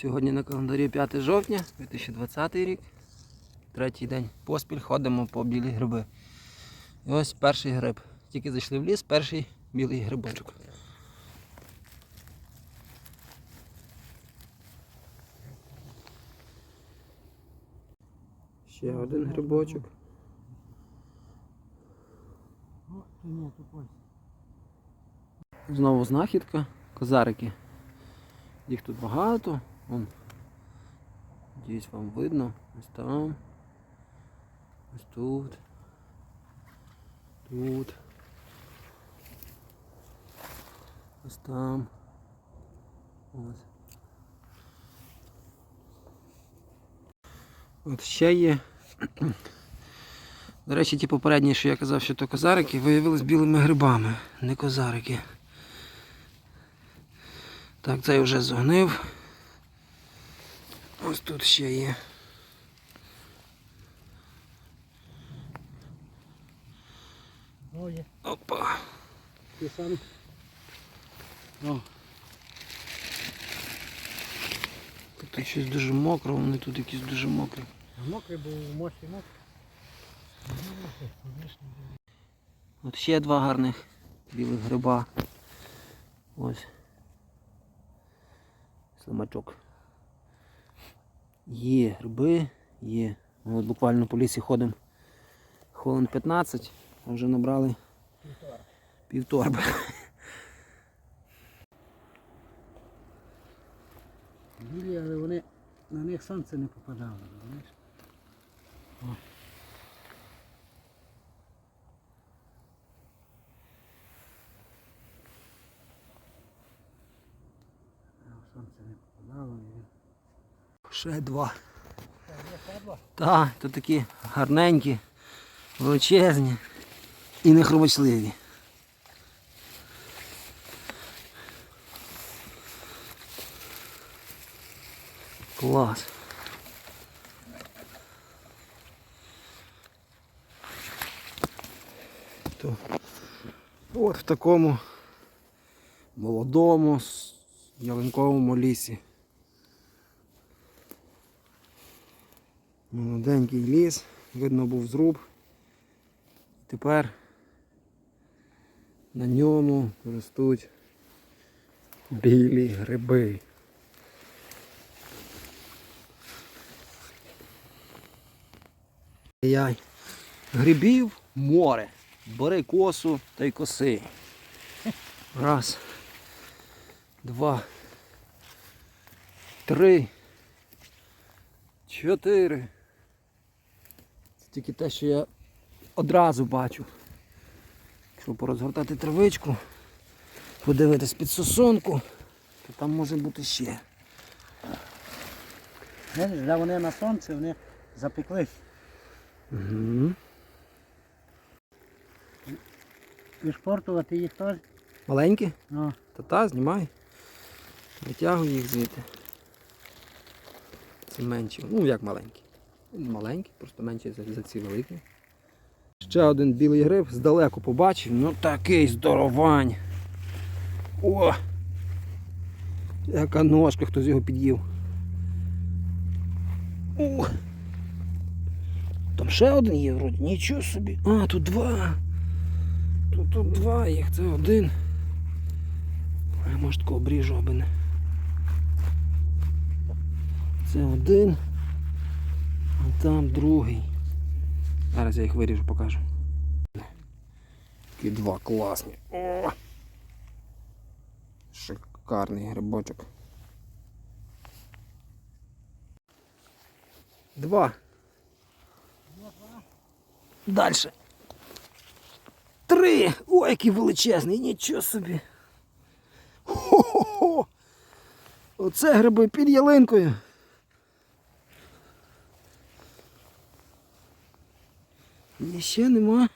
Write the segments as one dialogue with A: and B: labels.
A: Сьогодні на календарі 5 жовтня 2020 рік. Третій день поспіль ходимо по білі гриби. І ось перший гриб. Тільки зайшли в ліс, перший білий грибочок. Ще один грибочок. Знову знахідка, козарики. Їх тут багато. Вон. Надіюсь, вам видно. Ось там. Ось тут. Тут. Ось там. Ось. От ще є. До речі, ті попередні, що я казав, що то козарики, виявилися білими грибами, не козарики. Так, цей вже зогнив. Ось тут ще є.
B: О, є.
A: Опа.
B: Ти сам. О,
A: Тут щось дуже мокро, вони тут якісь дуже мокрі.
B: мокрий був, мощі мокрий.
A: От ще два гарних білих гриба. Ось. Слимачок. Є гриби, є. Ми от буквально по лісі ходимо хвилин 15, а вже набрали півторби.
B: Білі, але вони на них сонце не попадало? О. Сонце не попадало.
A: Ще два. Так, то такі гарненькі, величезні і нехробочливі. Клас. То, от в такому молодому ялинковому лісі. Молоденький ліс, видно був зруб. Тепер на ньому ростуть білі гриби. Яй. Грибів море. Бери косу та й коси. Раз. Два. Три. Чотири. Тільки те, що я одразу бачу. Якщо порозгортати травичку, подивитись під сосонку, то там може бути ще.
B: Знаєш, де вони на сонці, вони запеклись.
A: Угу.
B: Вишпортувати їх теж.
A: Маленькі?
B: О,
A: Та-та, знімай. Витягуй їх звідти. Це менші. Ну як маленькі. Маленькі, просто менші за, за ці великі. Ще один білий гриб здалеку побачив. Ну такий здоровань. О! Яка ножка, хтось його під'їв. Ух! Там ще один є вроді. Нічого собі. А, тут два. Тут, тут два їх, це один. А я може тако обріжу, аби не. Це один. Там другий. Зараз я їх виріжу, покажу. Такі два класні. О! Шикарний грибочок. Два. Дальше. Три! Ой, який величезний, нічого собі. Хо-хо-хо! Оце гриби під ялинкою. І ще нема.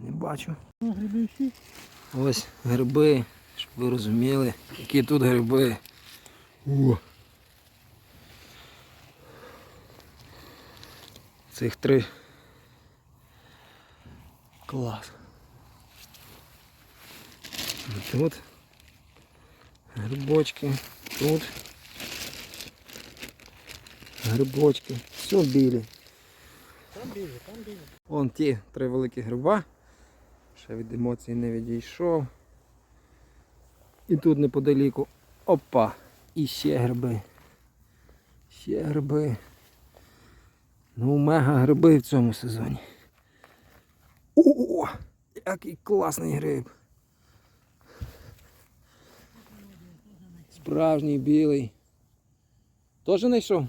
A: Не бачу.
B: Ну, О.
A: Ось гриби, щоб ви розуміли, які тут гриби. О! Цих три Клас. Тут. Грибочки. Тут. Грибочки. Все білі.
B: Там біже, там біже.
A: Вон ті три великі гриба. Ще від емоцій не відійшов. І тут неподаліку. Опа! І ще гриби. Ще гриби. Ну, мега гриби в цьому сезоні. О! Який класний гриб. Справжній білий. Теж знайшов?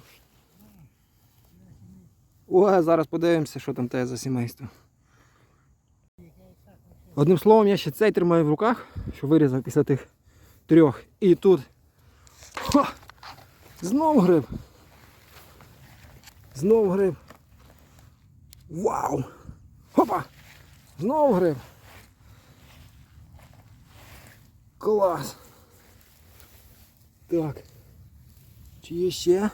A: О, зараз подивимося, що там те за сімейство. Одним словом, я ще цей тримаю в руках, що вирізав після тих трьох. І тут. Хо! Знов гриб. Знов гриб. Вау! Хопа! Знов гриб. Клас. Так. Чи є ще?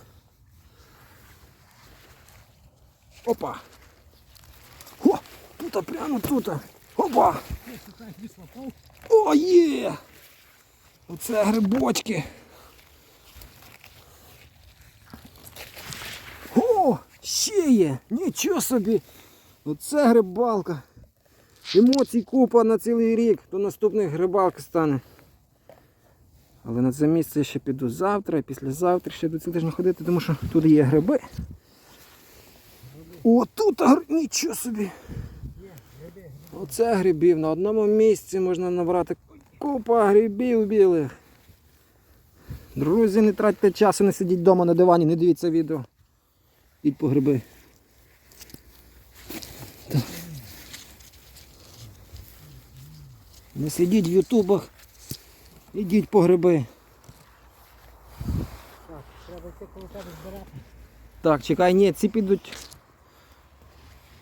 A: Опа! О! Тут, прямо тут. Опа! О, є! Оце грибочки. О, ще є! Нічого собі! Оце грибалка. Емоцій купа на цілий рік, то наступних грибалка стане. Але на це місце я ще піду завтра і післязавтра ще до цього тижня ходити, тому що тут є гриби. О, тут нічого собі. Оце грибів. На одному місці можна набрати купа грибів білих. Друзі, не тратьте часу, не сидіть вдома на дивані, не дивіться відео. Ідь по гриби. Не сидіть в ютубах, ідіть по гриби.
B: Так, треба йти коло тебе збирати.
A: Так, чекай, ні, ці підуть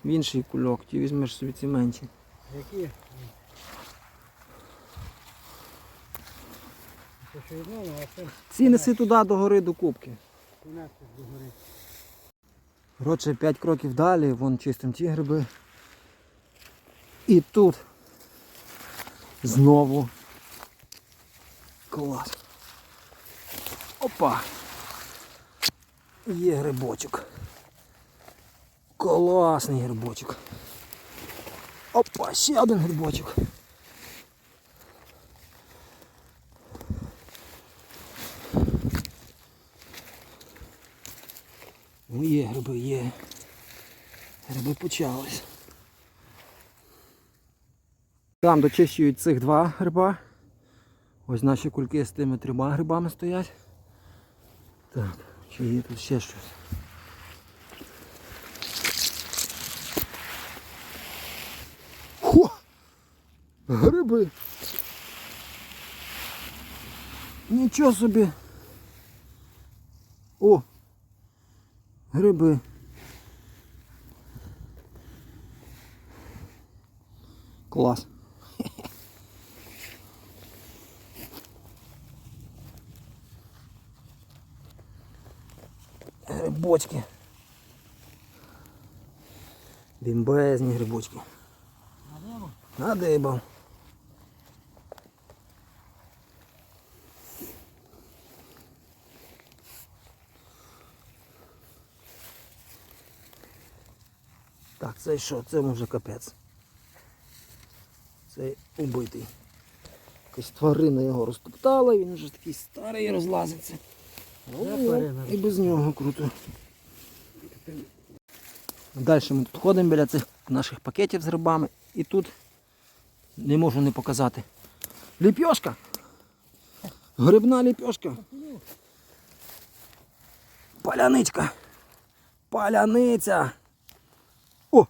A: в інший кульок, ті візьмеш собі ці менші.
B: Які? Це це
A: Ці неси туди до гори до кубки.
B: 12 до гори.
A: Коротше, 5 кроків далі, вон чистим ті гриби. І тут знову клас. Опа! Є грибочок. Класний грибочок. Опа, ще один грибочок. Ну є гриби, є. Гриби почались. Там дочищують цих два гриба. Ось наші кульки з тими трьома грибами стоять. Так, чи є тут ще щось? Хо! Гриби! Нічого собі! О! Гриби. Клас. Грибочки. Бімбезні грибочки. Надибав. Так, це що? Це вже капець. Цей убитий. Якась тварина його розтоптала, він вже такий старий розлазиться. О, і без нього круто. Далі ми тут ходимо біля цих наших пакетів з грибами і тут не можу не показати. Ліпьошка! Грибна ліпьошка. Паляничка. Паляниця. О!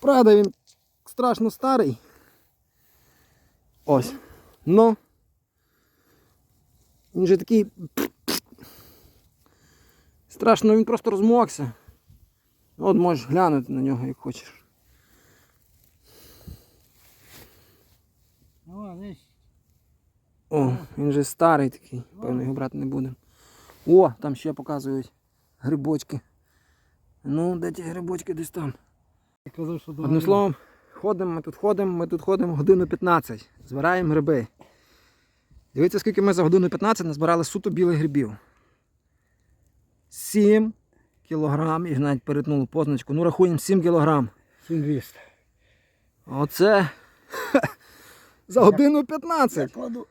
A: Правда, він страшно старий. Ось. Ну. Він же такий. Страшно, він просто розмокся. От можеш глянути на нього, як хочеш.
B: О,
A: він же старий такий, певно його брати не будемо. О, там ще показують грибочки. Ну, де ті грибочки десь там. Одним словом, ходимо, ми тут ходимо, ми тут ходимо годину 15. Збираємо гриби. Дивіться, скільки ми за годину 15 назбирали суто білих грибів. 7 кілограм, і навіть перетнуло позначку. Ну, рахуємо 7 кілограм.
B: 7200.
A: Оце за годину 15.
B: кладу.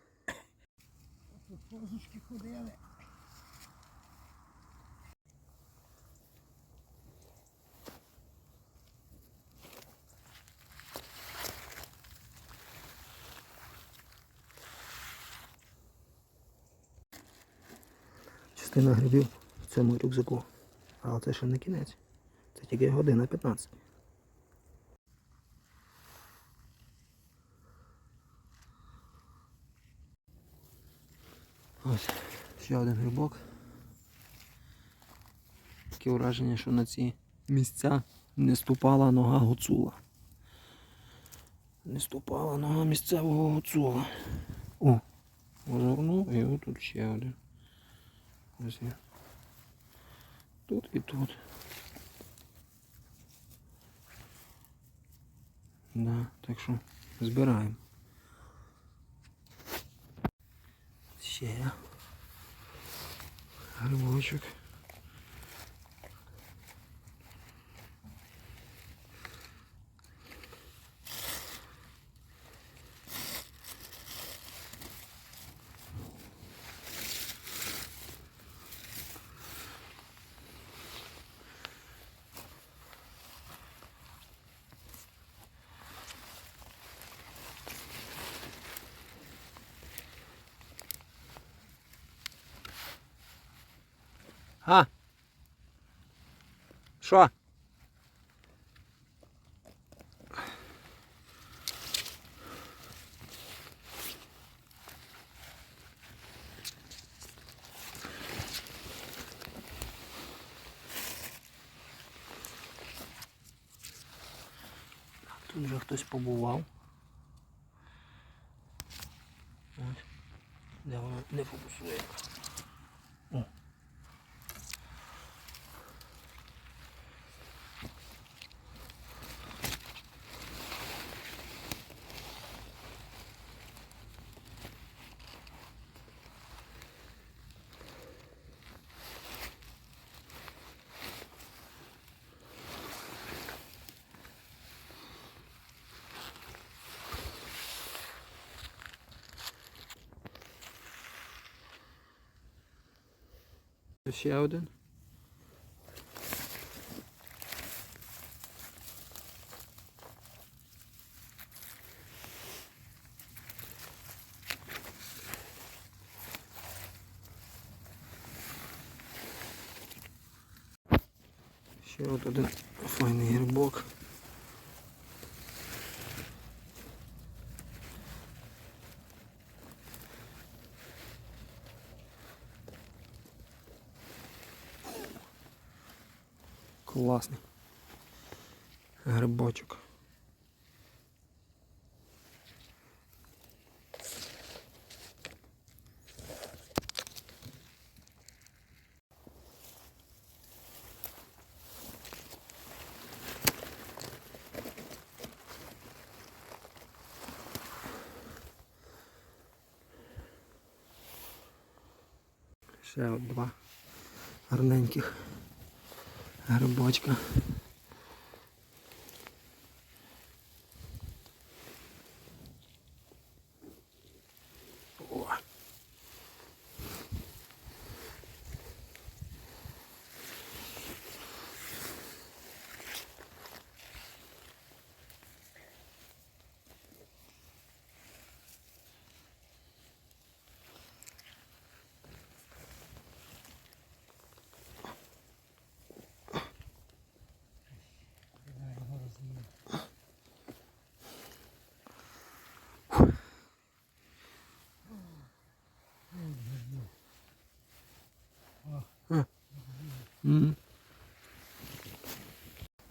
B: Тут ходили.
A: Частина грибів в цьому рюкзаку. Але це ще не кінець. Це тільки година 15. Ось ще один грибок. Таке враження, що на ці місця не ступала нога гуцула. Не ступала нога місцевого гуцула. О, озирнув і отут ще один. Ось є. Тут і тут. Да, так що збираємо. Ще грибочок. Що? Тут вже хтось побував. Ось. Де воно не фокусує. О. Ще один. Ще от один файний грибок. Класний. Грибочок. Ще от два гарненьких грибочка.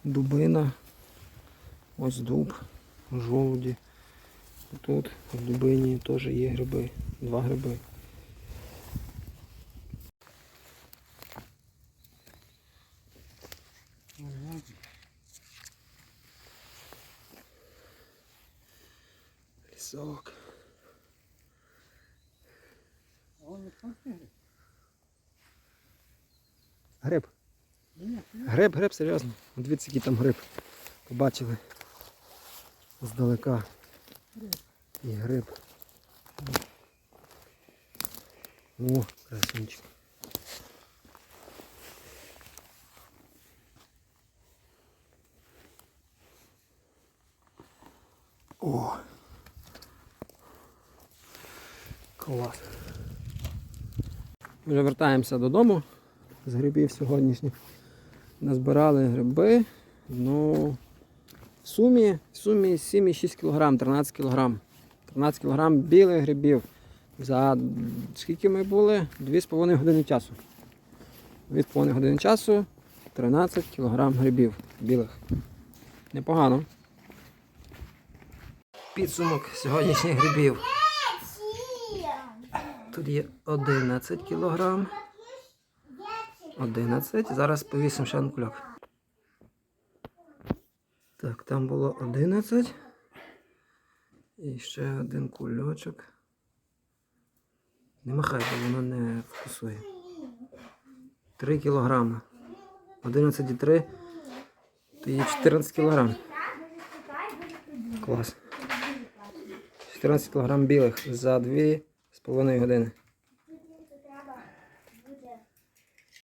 A: Дубина. Ось дуб, жолуді. Тут в дубині теж є гриби, два гриби.
B: Лісок. О, не гриб.
A: Гриб. Гриб, серйозно. Дивіться, який там гриб. Побачили. Здалека. І гриб. О, красунчик. О. Клас. Ми вже вертаємося додому з грибів сьогоднішніх. Назбирали гриби. Ну, в сумі, в сумі 7,6 кг, 13 кг. 13 кг білих грибів. За скільки ми були? 2,5 години часу. 2,5 години часу 13 кг грибів білих. Непогано. Підсумок сьогоднішніх грибів. Тут є 11 кг. 11. Зараз повісимо ще кульок. Так, там було 11. І ще один кульочок. Не махай, бо воно не вкусує. 3 кілограми. 11,3. То є 14 кілограм. Клас. 14 кілограм білих за 2,5 години.